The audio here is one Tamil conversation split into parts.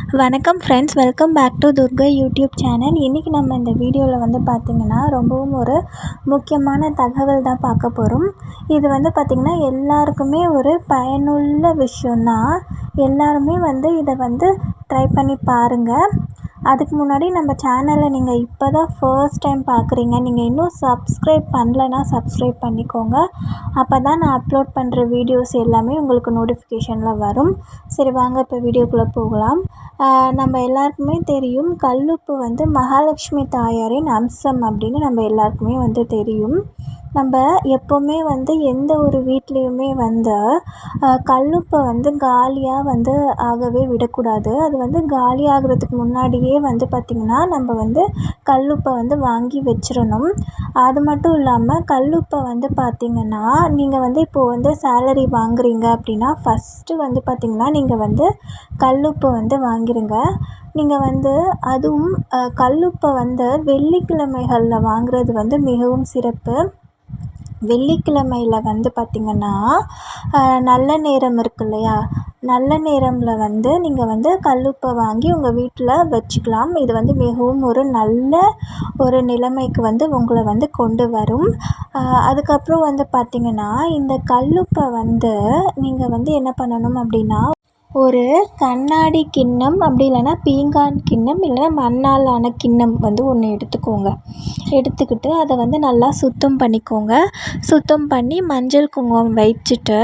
வணக்கம் friends welcome back to Durga YouTube channel இன்றைக்கி நம்ம இந்த வீடியோவில் வந்து பார்த்திங்கன்னா ரொம்பவும் ஒரு முக்கியமான தகவல் தான் பார்க்க போகிறோம் இது வந்து பார்த்திங்கன்னா எல்லாருக்குமே ஒரு பயனுள்ள விஷயந்தான் எல்லாருமே வந்து இதை வந்து ட்ரை பண்ணி பாருங்கள் அதுக்கு முன்னாடி நம்ம சேனலை நீங்கள் இப்போ தான் ஃபர்ஸ்ட் டைம் பார்க்குறீங்க நீங்கள் இன்னும் சப்ஸ்கிரைப் பண்ணலன்னா சப்ஸ்கிரைப் பண்ணிக்கோங்க. அப்போ தான் நான் அப்லோட் பண்ணுற வீடியோஸ் எல்லாமே உங்களுக்கு நோட்டிஃபிகேஷனில் வரும். சரி வாங்க இப்போ வீடியோக்குள்ளே போகலாம். நம்ம எல்லாருக்குமே தெரியும் கல்லுப்பு வந்து மகாலட்சுமி தாயாரின் அம்சம் அப்படின்னு நம்ம எல்லாருக்குமே வந்து தெரியும். நம்ம எப்போவுமே வந்து எந்த ஒரு வீட்லேயுமே வந்து கல்லுப்பை வந்து காலியாக வந்து ஆகவே விடக்கூடாது. அது வந்து காலி ஆகிறதுக்கு முன்னாடியே வந்து பார்த்திங்கன்னா நம்ம வந்து கல்லுப்பை வந்து வாங்கி வச்சிடணும் அது மட்டும் இல்லாமல் கல்லுப்பை வந்து பார்த்திங்கன்னா நீங்கள் வந்து இப்போது வந்து சேலரி வாங்குறீங்க அப்படின்னா ஃபஸ்ட்டு வந்து பார்த்திங்கன்னா நீங்கள் வந்து கல்லுப்பை வந்து வாங்கிடுங்க நீங்கள் வந்து அதுவும் கல்லுப்பை வந்து வெள்ளிக்கிழமைகளில் வாங்குறது வந்து மிகவும் சிறப்பு. வெள்ளிக்கிழமையில் வந்து பார்த்திங்கன்னா நல்ல நேரம் இருக்கு இல்லையா? நல்ல நேரமில் வந்து நீங்கள் வந்து கல்லுப்பை வாங்கி உங்கள் வீட்டில் வச்சுக்கலாம். இது வந்து மிகவும் ஒரு நல்ல ஒரு நிலைமைக்கு வந்து உங்களை வந்து கொண்டு வரும். அதுக்கப்புறம் வந்து பார்த்திங்கன்னா இந்த கல்லுப்பை வந்து நீங்கள் வந்து என்ன பண்ணணும் அப்படின்னா ஒரு கண்ணாடி கிண்ணம் அப்படி இல்லைன்னா பீங்கான் கிண்ணம் இல்லைன்னா மண்ணால் ஆன கிண்ணம் வந்து ஒன்று எடுத்துக்கோங்க. எடுத்துக்கிட்டு அதை வந்து நல்லா சுத்தம் பண்ணிக்கோங்க. சுத்தம் பண்ணி மஞ்சள் குங்குமம் வச்சுட்டு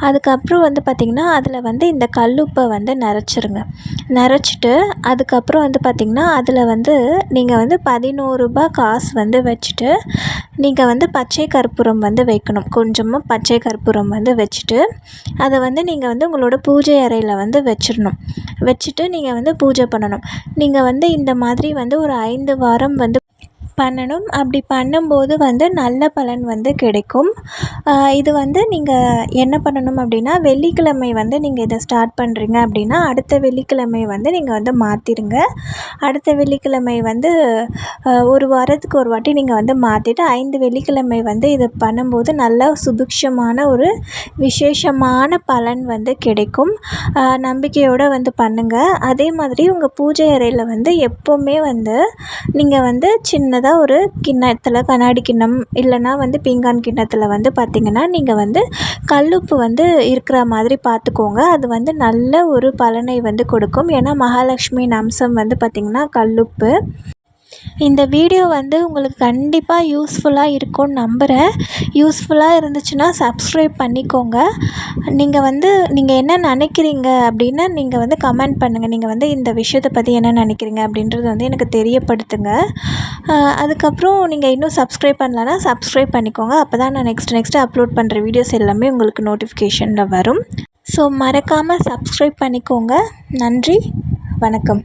அதுக்கப்புறம் வந்து பார்த்திங்கன்னா அதில் வந்து இந்த கல்லுப்பை வந்து நிறச்சிருங்க நிறச்சிட்டு அதுக்கப்புறம் வந்து பார்த்திங்கன்னா அதில் வந்து நீங்கள் வந்து பதினோருபா காசு வந்து வச்சுட்டு நீங்கள் வந்து பச்சை கற்பூரம் வந்து வைக்கணும். கொஞ்சமாக பச்சை கற்பூரம் வந்து வச்சுட்டு அதை வந்து நீங்கள் வந்து உங்களோட பூஜை அறையில் வந்து வச்சிடணும். வச்சுட்டு நீங்கள் வந்து பூஜை பண்ணணும். நீங்கள் வந்து இந்த மாதிரி வந்து ஒரு ஐந்து வாரம் வந்து பண்ணணும். அப்படி பண்ணும்போது வந்து நல்ல பலன் வந்து கிடைக்கும். இது வந்து நீங்கள் என்ன பண்ணணும் அப்படின்னா வெள்ளிக்கிழமை வந்து நீங்கள் இதை ஸ்டார்ட் பண்ணுறீங்க அப்படின்னா அடுத்த வெள்ளிக்கிழமை வந்து நீங்கள் வந்து மாற்றிடுங்க அடுத்த வெள்ளிக்கிழமை வந்து ஒரு வாரத்துக்கு ஒரு வாட்டி நீங்கள் வந்து மாற்றிட்டு ஐந்து வெள்ளிக்கிழமை வந்து இதை பண்ணும்போது நல்ல சுபிக்ஷமான ஒரு விசேஷமான பலன் வந்து கிடைக்கும். நம்பிக்கையோடு வந்து பண்ணுங்கள் அதே மாதிரி உங்கள் பூஜை அறையில் வந்து எப்போவுமே வந்து நீங்கள் வந்து சின்னதாக சின்னதாக ஒரு கிண்ணத்தில் கண்ணாடி கிண்ணம் இல்லைனா வந்து பீங்கான் கிண்ணத்தில் வந்து பார்த்திங்கன்னா நீங்கள் வந்து கல்லுப்பு வந்து இருக்கிற மாதிரி பார்த்துக்கோங்க அது வந்து நல்ல ஒரு பலனை வந்து கொடுக்கும். ஏன்னா மகாலட்சுமியின் அம்சம் வந்து பார்த்திங்கன்னா கல்லுப்பு. இந்த வீடியோ வந்து உங்களுக்கு கண்டிப்பாக யூஸ்ஃபுல்லாக இருக்கும்னு நம்புகிறேன் யூஸ்ஃபுல்லாக இருந்துச்சுன்னா சப்ஸ்கிரைப் பண்ணிக்கோங்க. நீங்கள் வந்து நீங்கள் என்ன நினைக்கிறீங்க அப்படின்னு நீங்கள் வந்து கமெண்ட் பண்ணுங்கள் நீங்கள் வந்து இந்த விஷயத்தை பற்றி என்ன நினைக்கிறீங்க அப்படின்றது வந்து எனக்கு தெரியப்படுத்துங்க. அதுக்கப்புறம் நீங்கள் இன்னும் சப்ஸ்கிரைப் பண்ணலன்னா சப்ஸ்கிரைப் பண்ணிக்கோங்க. அப்போ தான் நான் நெக்ஸ்ட் நெக்ஸ்ட்டு அப்லோட் பண்ணுற வீடியோஸ் எல்லாமே உங்களுக்கு நோட்டிஃபிகேஷனில் வரும். ஸோ மறக்காமல் சப்ஸ்கிரைப் பண்ணிக்கோங்க. நன்றி. வணக்கம்.